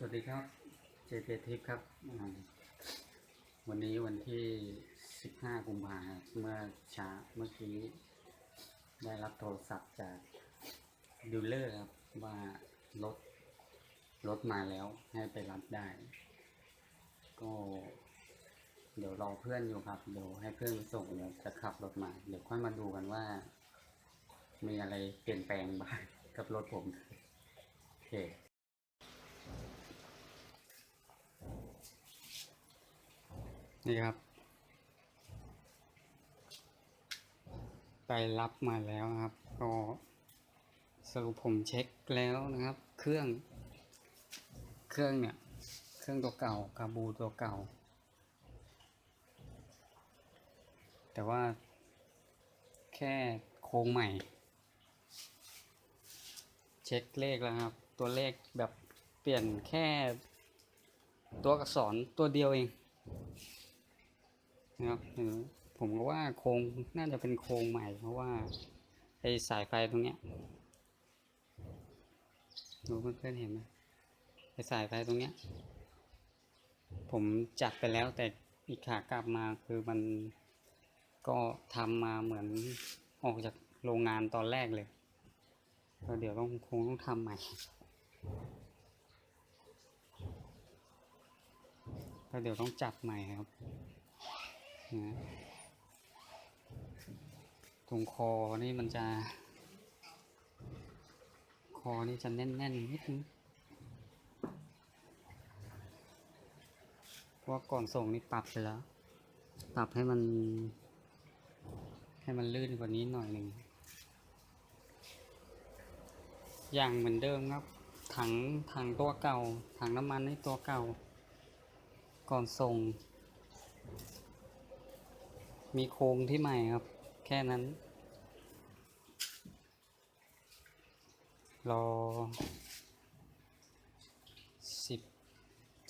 สวัสดีครับ เจเจทิพย์ครับ วันนี้วันที่ 15 กุมภาพันธ์เมื่อเช้าเมื่อกี้ ได้รับโทรศัพท์จากดีลเลอร์ครับ ว่ารถรถมาแล้วให้ไปรับได้ ก็ เดี๋ยวรอเพื่อนอยู่ครับ เดี๋ยวให้เพื่อนส่งเดี๋ยวจะขับรถมา เดี๋ยวค่อยมาดูกันว่า มีอะไรเปลี่ยนแปลงบ้างกับรถผม โอเค นี่ครับไปรับมาแล้วครับ ก็สรุปผมเช็คแล้วนะครับ เครื่อง เครื่องเนี่ย เครื่องตัวเก่าคาบูตัวเก่า แต่ว่าแค่โครงใหม่ เช็คเลขแล้วครับ ตัวเลขแบบเปลี่ยนแค่ตัวอักษรตัวเดียวเอง นะครับผมก็ว่าโครงน่าจะเป็นโครงใหม่ เพราะว่าไอสายไฟตรงเนี้ยดูเพื่อนๆเห็นไหมไอสายไฟตรงเนี้ย ผมจัดไปแล้วแต่อีกขากลับมาคือมันก็ทำมาเหมือนออกจากโรงงานตอนแรกเลยก็เดี๋ยวต้องคงต้องทำใหม่ก็เดี๋ยวต้องจัดใหม่ครับ ตรงคอนี่มันจะ คอนี่จะแน่นๆนิดนึงเพราะว่าก่อนส่งนี่ปรับไปแล้ว ปรับให้มัน ให้มันลื่นกว่านี้หน่อยหนึ่งอย่างเหมือนเดิมครับ ถังถังตัวเก่า ถังน้ำมันในตัวเก่า ก่อนส่ง มีโครงที่ใหม่ครับ แค่นั้น รอสิบ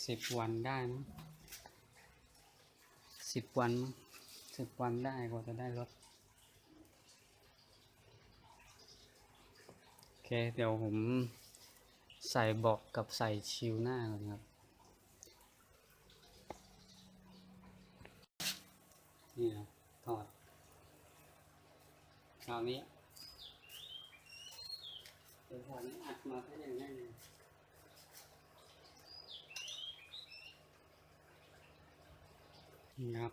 สิบวันได้มั้งสิบวันสิบวันได้กว่าจะได้รถโอเค เดี๋ยวผมใส่เบาะกับใส่ชิวหน้าก่อนครับ นี่ครับถอดคราวนี้เดี๋ยวถอดนี้อัดมาแค่อย่างนี้เลยนี่ครับ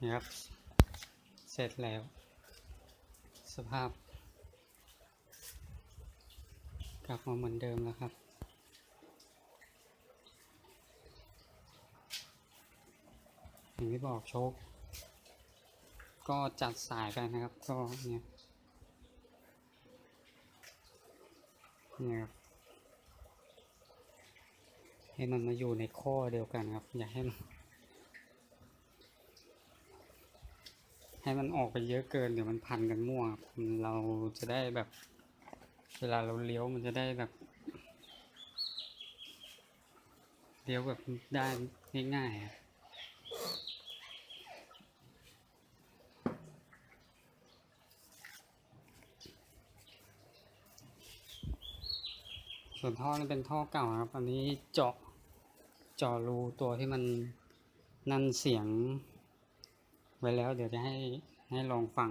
นี่ครับ เสร็จแล้ว สภาพ กลับมาเหมือนเดิมแล้วครับ อย่างที่บอกโชค ก็จัดสายไปนะครับ ก็เนี่ยเนี่ยครับให้มันมาอยู่ในข้อเดียวกันครับ อย่าให้มันให้มันออกไปเยอะเกินเดี๋ยวมันพันกันมั่วเราจะได้แบบ เวลาเราเลี้ยวมันจะได้แบบเลี้ยวแบบได้ง่ายๆครับ ส่วนท่อนี่เป็นท่อเก่าครับ อันนี้เจาะเจาะรูตัวที่มันนั่นเสียง ไว้แล้วเดี๋ยวจะให้ให้ลองฟัง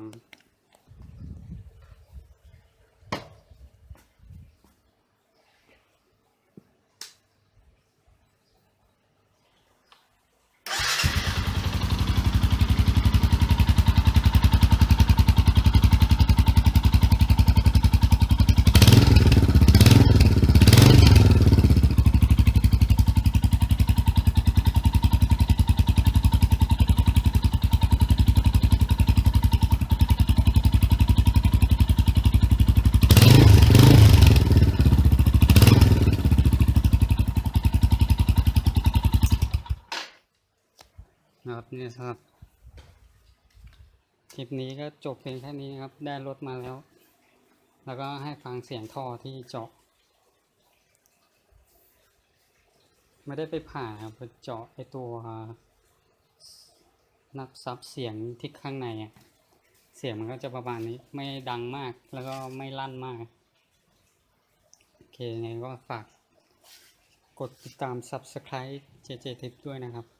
นะครับนี่ครับคลิปนี้ก็จบเพียงแค่นี้ครับ ได้รถมาแล้ว แล้วก็ให้ฟังเสียงท่อที่เจาะ ไม่ได้ไปผ่าครับเจาะไอตัว นับซับเสียงที่ข้างในอะเสียงมันก็จะประมาณนี้ไม่ดังมากแล้วก็ไม่ลั่นมากโอเคไงก็ฝากกดติดตาม Subscribe JJ Tip ด้วยนะครับ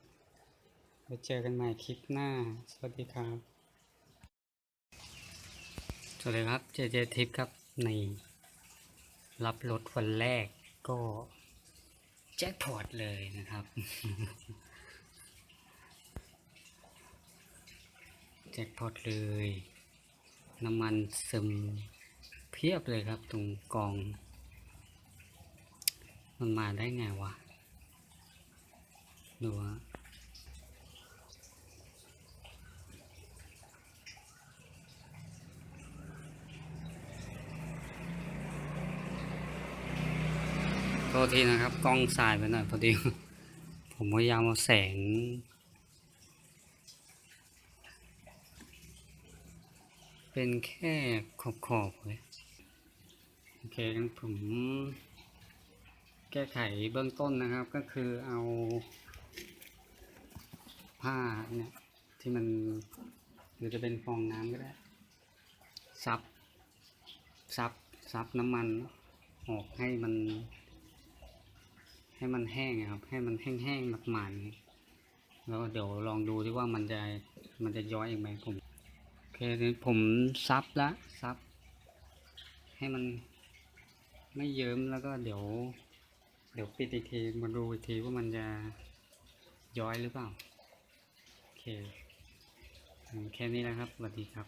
ไว้เจอกันใหม่คลิปหน้า สวัสดีครับ สวัสดีครับ JJ Tip ครับ ใน รับรถวันแรกก็แจ็คพอตเลยนะครับ แจ็คพอตเลย น้ำมันซึมเพียบเลยครับ ตรงกอง มันมาได้ไงวะ ดูฮะ ทษทีนะครับ กล้องสายไปหน่อยพอดี ผมพยายามเอาแสง เป็นแค่ขอบขอบๆเลย โอเคงั้นผม แก้ไขเบื้องต้นนะครับก็คือเอา ผ้าเนี่ย ที่มันหรือจะเป็นฟองน้ำก็ได้ ซับ ซับ ซับน้ำมันออกให้มัน ให้มันแห้งครับ ให้มันแห้งๆหมาดๆแล้วเดี๋ยวลองดูที่ว่ามันจะมันจะย้อยอีกไหมผมโอเคเดี๋ยวผมซับละซับ ให้มันไม่เยิ้มแล้วก็เดี๋ยว เดี๋ยวปิดอีกทีมาดูอีกทีว่ามันจะย้อยหรือเปล่าโอเคแค่นี้นะครับสวัสดีครับ